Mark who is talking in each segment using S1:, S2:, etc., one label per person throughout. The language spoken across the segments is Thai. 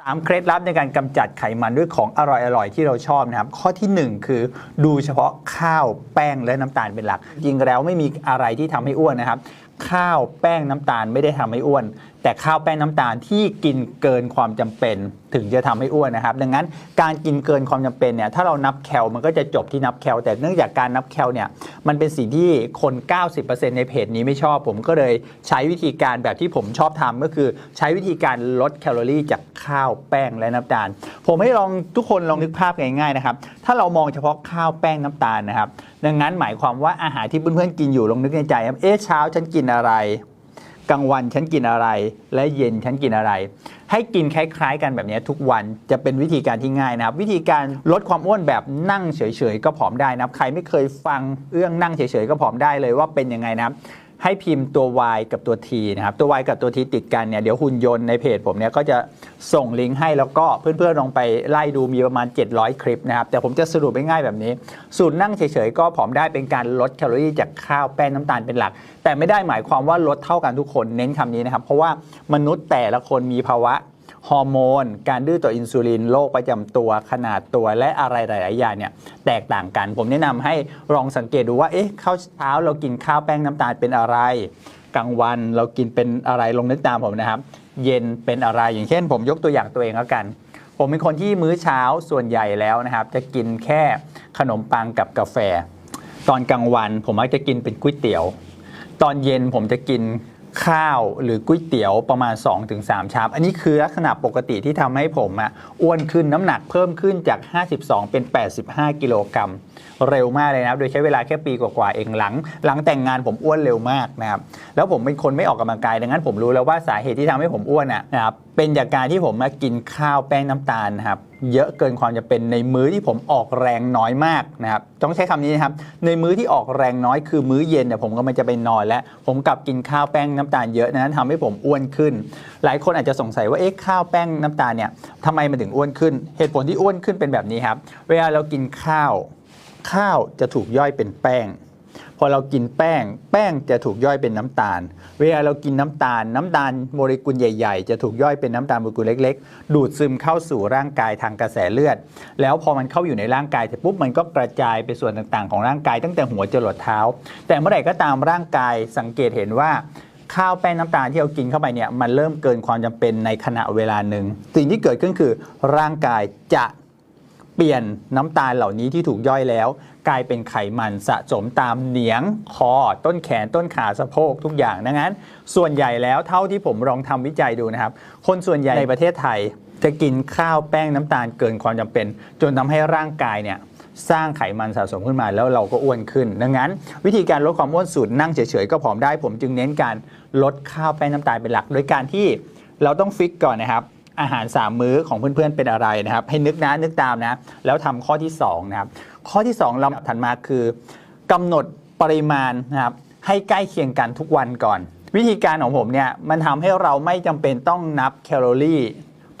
S1: สามเคล็ดลับในการกำจัดไขมันด้วยของอร่อยๆ ที่เราชอบนะครับ ข้อทีหนึ่1 คือดูเฉพาะข้าวแป้งและน้ำตาลเป็นหลัก จริงแล้วไม่มีอะไรที่ทำให้อ้วนนะครับ ข้าวแป้งน้ำตาลไม่ได้ทำให้อ้วน แต่ข้าวแป้งน้ำตาลที่กินเกินความจำเป็นถึงจะทำให้อ้วนนะครับ ดังนั้นการกินเกินความจำเป็นเนี่ยถ้าเรานับแคลมันก็จะจบที่นับแคลแต่เนื่องจากการนับแคลเนี่ยมันเป็นสิ่งที่คน 90%ในเพจนี้ไม่ชอบ ผมก็เลยใช้วิธีการแบบที่ผมชอบทำก็คือ ใช้วิธีการลดแคลอรี่จากข้าวแป้งและน้ำตาล ผมให้ลองทุกคนลองนึกภาพง่ายๆนะครับถ้าเรามองเฉพาะข้าวแป้งน้ำตาลนะครับดังนั้นหมายความว่าอาหารที่เพื่อนๆกินอยู่ลองนึกในใจครับเอ๊ะเช้าฉันกินอะไร กลางวันฉันกินอะไร และเย็นฉันกินอะไร ให้กินคล้ายๆ กันแบบนี้ทุกวันจะเป็นวิธีการที่ง่ายนะครับ วิธีการลดความอ้วนแบบนั่งเฉยๆก็ผอมได้นะครับ ใครไม่เคยฟังเรื่องนั่งเฉยๆก็ผอมได้เลยว่าเป็นยังไงนะครับ ให้พิมพ์ตัว Y กับตัว T นะครับตัว Y กับตัว T ติดกันเนี่ยเดี๋ยวหุ่นยนต์ในเพจผมเนี่ยก็จะส่งลิงก์ให้แล้วก็เพื่อนๆลองไปไล่ดูมีประมาณ 700 คลิปนะครับ แต่ผมจะสรุปง่ายๆแบบนี้ สูตรนั่งเฉยๆก็ผอมได้เป็นการลดแคลอรี่จากข้าวแป้งน้ำตาลเป็นหลัก แต่ไม่ได้หมายความว่าลดเท่ากันทุกคนเน้นคำนี้นะครับ เพราะว่ามนุษย์แต่ละคนมีภาวะ ฮอร์โมน การดื้อต่ออินซูลินโรคประจำตัวขนาดตัวและอะไรหลาย ๆ อย่างเนี่ยแตกต่างกัน ผมแนะนำให้ลองสังเกตดูว่าเอ๊ะข้าวเช้าเรากินข้าวแป้งน้ำตาลเป็นอะไรกลางวันเรากินเป็นอะไรลงนึกตามผมนะครับ เย็นเป็นอะไรอย่างเช่น ผมยกตัวอย่างตัวเองแล้วกัน ผมเป็นคนที่มื้อเช้าส่วนใหญ่แล้วนะครับ จะกินแค่ขนมปังกับกาแฟ ตอนกลางวันผมมักจะกินเป็นก๋วยเตี๋ยว ตอนเย็นผมจะกิน ข้าวหรือก๋วยเตี๋ยวประมาณ 2-3 ชาม อันนี้คือลักษณะปกติที่ทำให้ผมอะอ้วนขึ้นน้ำหนักเพิ่มขึ้นจาก 52 เป็น 85 กิโลกรัมเร็วมากเลยนะครับ โดยใช้เวลาแค่ปีกว่าๆเองหลัง หลังแต่งงานผมอ้วนเร็วมากนะครับ แล้วผมเป็นคนไม่ออกกำลังกายดังนั้นผมรู้แล้วว่าสาเหตุที่ทำให้ผมอ้วนอะนะครับเป็นจากการที่ผมมากินข้าวแป้งน้ำตาลนะครับเยอะเกินความจะเป็นในมื้อที่ผมออกแรงน้อยมากนะครับต้องใช้คำนี้นะครับในมื้อที่ออกแรงน้อยคือมื้อเย็นเนี่ยผมก็มันจะไปนอนแล้ว ผมกลับกินข้าวแป้งน้ำตาลเยอะนั้นทำให้ผมอ้วนขึ้น หลายคนอาจจะสงสัยว่าเอ๊ะข้าวแป้งน้ำตาลเนี่ยทำไมมันถึงอ้วนขึ้น เหตุผลที่อ้วนขึ้นเป็นแบบนี้ครับเวลาเรากินข้าว ข้าวจะถูกย่อยเป็นแป้ง พอเรากินแป้ง แป้งจะถูกย่อยเป็นน้ำตาล เวลาเรากินน้ำตาล น้ำตาลโมเลกุลใหญ่ ๆ จะถูกย่อยเป็นน้ำตาลโมเลกุลเล็ก ๆ ดูดซึมเข้าสู่ร่างกายทางกระแสเลือด แล้วพอมันเข้าอยู่ในร่างกายเสร็จปุ๊บมันก็กระจายไปส่วนต่างๆของร่างกายตั้งแต่หัวจรดเท้า แต่เมื่อไหร่ก็ตามร่างกายสังเกตเห็นว่าข้าวแป้งน้ำตาลที่เรากินเข้าไปเนี่ยมันเริ่มเกินความจำเป็นในขณะเวลาหนึ่งสิ่งที่เกิดขึ้นคือร่างกายจะเปลี่ยนน้ำตาลเหล่านี้ที่ถูกย่อยแล้ว กลายเป็นไขมันสะสมตามเหนียงคอต้นแขนต้นขาสะโพกทุกอย่างดังนั้น ส่วนใหญ่แล้วเท่าที่ผมลองทำวิจัยดูนะครับ คนส่วนใหญ่ในประเทศไทย จะกินข้าวแป้งน้ำตาลเกินความจำเป็น จนทำให้ร่างกายเนี่ยสร้างไขมันสะสมขึ้นมาแล้วเราก็อ้วนขึ้น ดังนั้น วิธีการลดความอ้วนสูตรนั่งเฉยๆก็ผอมได้ ผมจึงเน้นการลดข้าวแป้งน้ำตาลเป็นหลัก โดยการที่เราต้องฟิกก่อนนะครับ อาหาร 3 มื้อของเพื่อนๆเป็นอะไรนะครับ ให้นึกนะนึกตามนะ แล้วทำข้อที่2นะครับข้อที่ 2 เราถัดมาคือกำหนดปริมาณนะครับให้ใกล้เคียงกันทุกวันก่อน วิธีการของผมเนี่ยมันทำให้เราไม่จำเป็นต้องนับแคลอรี่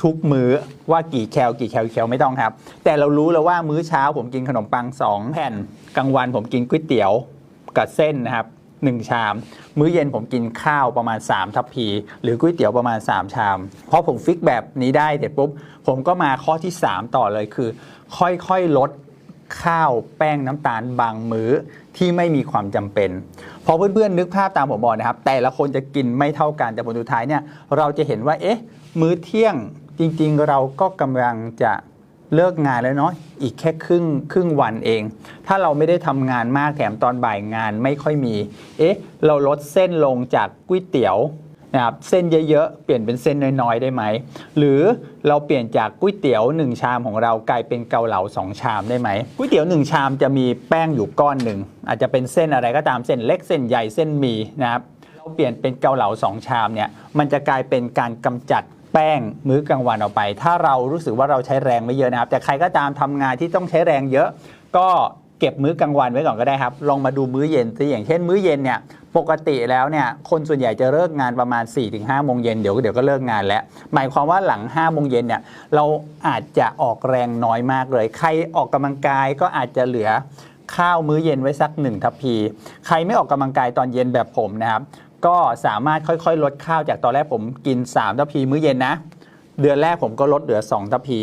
S1: ทุกมื้อว่ากี่แคลกี่แคลกี่แคลไม่ต้องครับ แต่เรารู้แล้วว่ามื้อเช้าผมกินขนมปัง 2 แผ่นกลางวันผมกินก๋วยเตี๋ยวกับเส้นนะครับ 1 ชาม มื้อเย็นผมกินข้าวประมาณ 3 ทัพพี หรือก๋วยเตี๋ยวประมาณ 3 ชาม เพอผมฟิกแบบนี้ได้เสร็จปุ๊บ ผมก็มาข้อที่ 3 ต่อเลยคือ ค่อยๆลดข้าวแป้งน้ำตาลบางมื้อที่ไม่มีความจำเป็น พอเพื่อนๆ นึกภาพตามผมบอกนะครับ แต่ละคนจะกินไม่เท่ากันแต่ผลสุดท้ายเนี่ยเราจะเห็นว่าเอ๊ะ มื้อเที่ยงจริงๆ เราก็กำลังจะ เลิกงานแล้วเนาะอีกแค่ครึ่งครึ่งวันเอง ถ้าเราไม่ได้ทำงานมากแถมตอนบ่ายงานไม่ค่อยมี เอ๊ะ เราลดเส้นลงจากก๋วยเตี๋ยวนะครับเส้นเยอะๆ เปลี่ยนเป็นเส้นน้อยๆ ได้ไหม หรือเราเปลี่ยนจากก๋วยเตี๋ยว 1 ชามของเรากลายเป็นเกาเหลา2 ชามได้ไหมก๋วยเตี๋ยว 1 ชามจะมีแป้งอยู่ก้อนหนึ่ง อาจจะเป็นเส้นอะไรก็ตามเส้นเล็กเส้นใหญ่เส้นมีนะครับเราเปลี่ยนเป็นเกาเหลา2 ชามเนี่ยมันจะกลายเป็นการกำจัด แป้งมื้อกลางวันออกไป ถ้าเรารู้สึกว่าเราใช้แรงไม่เยอะนะครับ แต่ใครก็ตามทำงานที่ต้องใช้แรงเยอะ ก็เก็บมื้อกลางวันไว้ก่อนก็ได้ครับ ลองมาดูมื้อเย็นสิอย่างเช่น มื้อเย็นเนี่ยปกติแล้วเนี่ยคนส่วนใหญ่จะเลิกงานประมาณ 4-5โมงเย็นเดี๋ยวเดี๋ยวก็เลิกงานแล้ว หมายความว่าหลัง5โมงเย็นเนี่ยเราอาจจะออกแรงน้อยมากเลย ใครออกกำลังกายก็อาจจะเหลือข้าวมื้อเย็นไว้สักหนึ่งทัพพี ใครไม่ออกกำลังกายตอนเย็นแบบผมนะครับ ก็สามารถค่อยๆ ลดข้าวจากตอนแรกผมกิน3ทัพพีมื้อเย็นนะ เดือนแรกผมก็ลดเหลือ2ทัพพี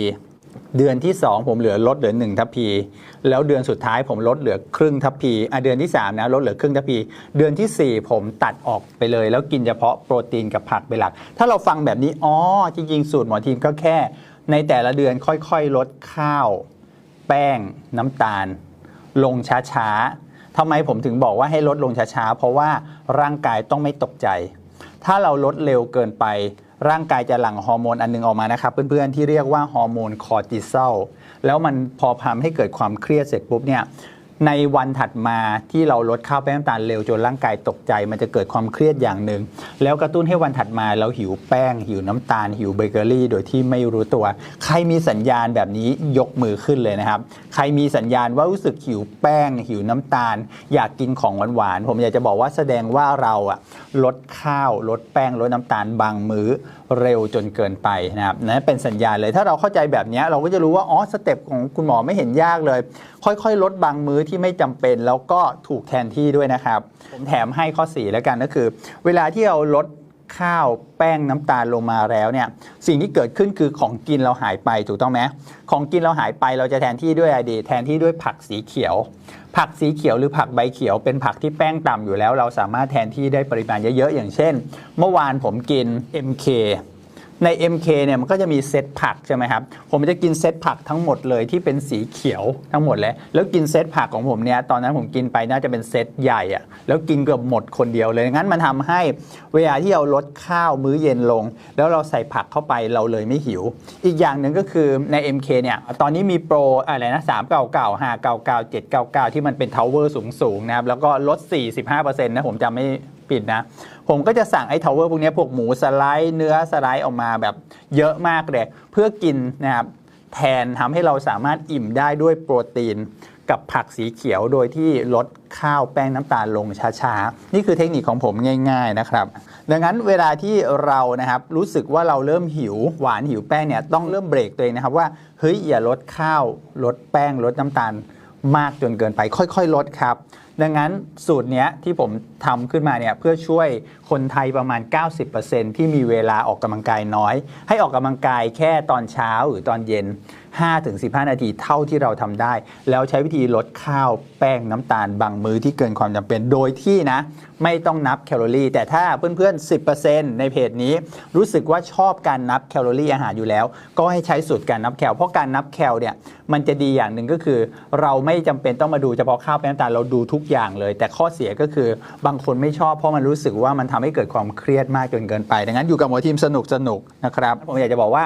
S1: เดือนที่ 2 ผมเหลือลดเหลือ1ทัพพี แล้วเดือนสุดท้ายผมลดเหลือครึ่งทัพพีอะเดือนที่3นะลดเหลือครึ่งทัพพี เดือนทีสี่4 ผมตัดออกไปเลย แล้วกินเฉพาะโปรตีนกับผักเป็นหลัก ถ้าเราฟังแบบนี้อ๋อจริงๆสูตรหมอทีมก็แค่ ในแต่ละเดือนค่อยๆ ลดข้าว แป้ง น้ำตาล ลงช้าๆ ทำไมผมถึงบอกว่าให้ลดลงช้าๆ เพราะว่าร่างกายต้องไม่ตกใจ ถ้าเราลดเร็วเกินไป ร่างกายจะหลั่งฮอร์โมนอันหนึงออกมานะครับ เพื่อนๆที่เรียกว่าฮอร์โมนคอร์ติซอลแล้วมันพอทำให้เกิดความเครียดเสร็จปุ๊บเนี่ย ในวันถัดมาที่เราลดข้าวแป้งน้ำตาลเร็วจนร่างกายตกใจ มันจะเกิดความเครียดอย่างหนึ่ง แล้วกระตุ้นให้วันถัดมาเราหิวแป้ง หิวน้ำตาล หิวเบเกอรี่ โดยที่ไม่รู้ตัว ใครมีสัญญาณแบบนี้ยกมือขึ้นเลยนะครับ ใครมีสัญญาณว่ารู้สึกหิวแป้ง หิวน้ำตาล อยากกินของหวานๆผมอยากจะบอกว่าแสดงว่าเราอะลดข้าวลดแป้งลดน้ำตาลบางมื้อ เร็วจนเกินไปนะครับนั่นเป็นสัญญาณเลยถ้าเราเข้าใจแบบนี้เราก็จะรู้ว่าอ๋อสเต็ปของคุณหมอไม่เห็นยากเลย ค่อยๆ ลดบางมื้อที่ไม่จำเป็น แล้วก็ถูกแทนที่ด้วยนะครับผมแถมให้ข้อสีแล้วกันก็คือ เวลาที่เราลด ข้าวแป้งน้ำตาลลงมาแล้วเนี่ยสิ่งที่เกิดขึ้นคือของกินเราหายไปถูกต้องไหมของกินเราหายไปเราจะแทนที่ด้วยอะไรดีแทนที่ด้วยผักสีเขียว ผักสีเขียวหรือผักใบเขียว เป็นผักที่แป้งต่ำอยู่แล้ว เราสามารถแทนที่ได้ปริมาณเยอะๆอย่างเช่น เมื่อวานผมกิน MK ใน MK เนี่ยมันก็จะมีเซตผักใช่ไหมครับ ผมจะกินเซตผักทั้งหมดเลยที่เป็นสีเขียวทั้งหมดเลย แล้วกินเซตผักของผมเนี่ยตอนนั้นผมกินไปน่าจะเป็นเซตใหญ่อะแล้วกินเกือบหมดคนเดียวเลย งั้นมันทำให้เวลาที่เราลดข้าวมื้อเย็นลง แล้วเราใส่ผักเข้าไปเราเลยไม่หิว อีกอย่างหนึ่งก็คือใน MK เนี่ยตอนนี้มีโปรอะไรนะ3 9 9 5 9 9 7 9 9ที่มันเป็นทาวเวอร์สูงๆนะครับแล้วก็ลด 45%นะผมจำไม่ ผิดนะ ผมก็จะสั่งไอ้ทาวเวอร์พวกนี้พวกหมูสไลด์เนื้อสไลด์ออกมาแบบเยอะมากเลยเพื่อกินนะครับแทนทำให้เราสามารถอิ่มได้ด้วยโปรตีนกับผักสีเขียวโดยที่ลดข้าวแป้งน้ำตาลลงช้าๆ นี่คือเทคนิคของผมง่าย ๆนะครับ ดังนั้นเวลาที่เรานะครับรู้สึกว่าเราเริ่มหิวหวานหิวแป้งเนี่ยต้องเริ่มเบรกตัวเองนะครับว่าเฮ้ยอย่าลดข้าวลดแป้งลดน้ำตาลมากจนเกินไปค่อยๆ ลดครับดังนั้นสูตรเนี้ยที่ผมทำขึ้นมาเนี่ยเพื่อช่วยคนไทยประมาณ 90%ที่มีเวลาออกกำลังกายน้อย ให้ออกกำลังกายแค่ตอนเช้าหรือตอนเย็น 5-15 นาทีเท่าที่เราทำได้ แล้วใช้วิธีลดข้าวแป้งน้ำตาลบางมื้อที่เกินความจำเป็นโดยที่นะ ไม่ต้องนับแคลอรี่ แต่ถ้าเพื่อนๆ 10%ในเพจนี้ รู้สึกว่าชอบการนับแคลอรี่อาหารอยู่แล้ว ก็ให้ใช้สูตรการนับแคลเพราะการนับแคลเนี่ยมันจะดีอย่างหนึ่งก็คือ เราไม่จำเป็นต้องมาดูเฉพาะข้าวแป้งน้ำตาลเราดูทุกอย่างเลย แต่ข้อเสียก็คือบางคนไม่ชอบเพราะมันรู้สึกว่ามันทำให้เกิดความเครียดมากจนเกินไป ดังนั้นอยู่กับหมอทีมสนุกสนุกๆนะครับผมอยากจะบอกว่า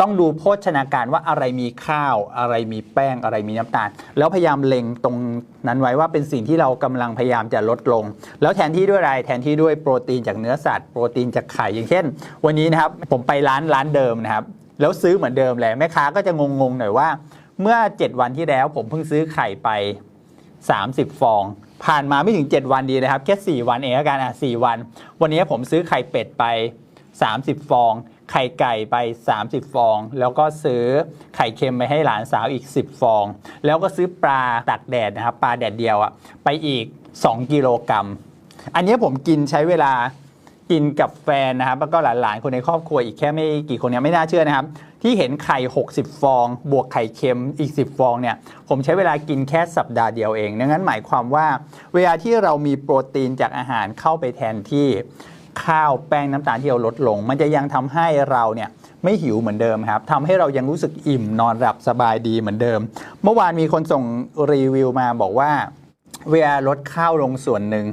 S1: ต้องดูโภชนาการว่าอะไรมีข้าว อะไรมีแป้งอะไรมีน้ำตาล แล้วพยายามเล็งตรงนั้นไว้ว่าเป็นสิ่งที่เรากำลังพยายามจะลดลง แล้วแทนที่ด้วยอะไรแทนที่ด้วยโปรตีนจากเนื้อสัตว์โปรตีนจากไข่อย่างเช่น วันนี้นะครับผมไปร้านร้านเดิมนะครับแล้วซื้อเหมือนเดิมแหละแม่ค้าก็จะงงๆหน่อยว่า เมื่อ 7 วันที่แล้วผมเพิ่งซื้อไข่ไป 30 ฟอง ผ่านมาไม่ถึง 7 วันดีนะครับ แค่ 4 วันเองแล้วกันอะ4วัน วันนี้ผมซื้อไข่เป็ดไป 30 ฟอง ไข่ไก่ไป 30 ฟอง แล้วก็ซื้อไข่เค็มไปให้หลานสาวอีก 10 ฟอง แล้วก็ซื้อปลาตักแดดนะครับ ปลาแดดเดียวอะไปอีก 2 กิโลกรัม อันนี้ผมกินใช้เวลา กินกับแฟนนะครับ แล้วก็หลานๆ คนในครอบครัวอีกแค่ไม่กี่คนเนี่ยไม่น่าเชื่อนะครับ ที่เห็นไข่ 60 ฟอง บวกไข่เค็มอีก 10 ฟองเนี่ย ผมใช้เวลากินแค่สัปดาห์เดียวเอง ดังนั้นหมายความว่า เวลาที่เรามีโปรตีนจากอาหารเข้าไปแทนที่ข้าวแป้งน้ำตาลที่เราลดลง มันจะยังทำให้เราเนี่ยไม่หิวเหมือนเดิมครับทำให้เรายังรู้สึกอิ่มนอนหลับสบายดีเหมือนเดิม เมื่อวานมีคนส่งรีวิวมาบอกว่า เวลาลดข้าวลงส่วนหนึ่ง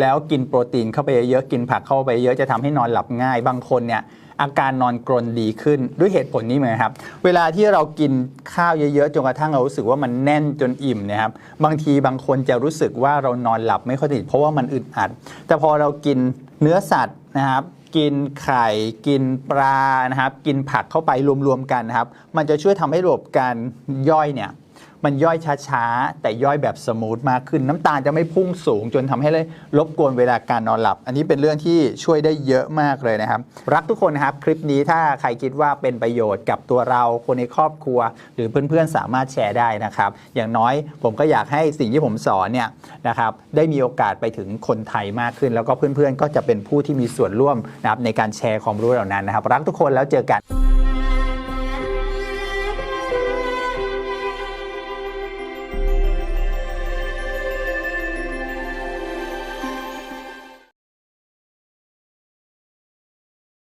S1: แล้วกินโปรตีนเข้าไปเยอะๆกินผักเข้าไปเยอะจะทำให้นอนหลับง่าย บางคนเนี่ยอาการนอนกรนดีขึ้นด้วยเหตุผลนี้เหมือนครับ เวลาที่เรากินข้าวเยอะๆจนกระทั่งเรารู้สึกว่ามันแน่นจนอิ่มเนะครับบางทีบางคนจะรู้สึกว่าเรานอนหลับไม่ค่อยสนิทเพราะว่ามันอึดอัด แต่พอเรากินเนื้อสัตว์นะครับกินไข่กินปลานะครับ กินผักเข้าไปรวมๆกันนะครับ มันจะช่วยทำให้ระบบการย่อยเนี่ย มันย่อยช้าๆ แต่ย่อยแบบสมูทมากขึ้น น้ำตาลจะไม่พุ่งสูง จนทำให้เลยรบกวนเวลาการนอนหลับ อันนี้เป็นเรื่องที่ช่วยได้เยอะมากเลยนะครับ รักทุกคนนะครับ คลิปนี้ถ้าใครคิดว่าเป็นประโยชน์กับตัวเราคนในครอบครัว หรือเพื่อนๆสามารถแชร์ได้นะครับ อย่างน้อยผมก็อยากให้สิ่งที่ผมสอนเนี่ยนะครับได้มีโอกาสไปถึงคนไทยมากขึ้น แล้วก็เพื่อนๆก็จะเป็นผู้ที่มีส่วนร่วมนะครับในการแชร์ความรู้เหล่านั้นนะครับ รักทุกคนแล้วเจอกัน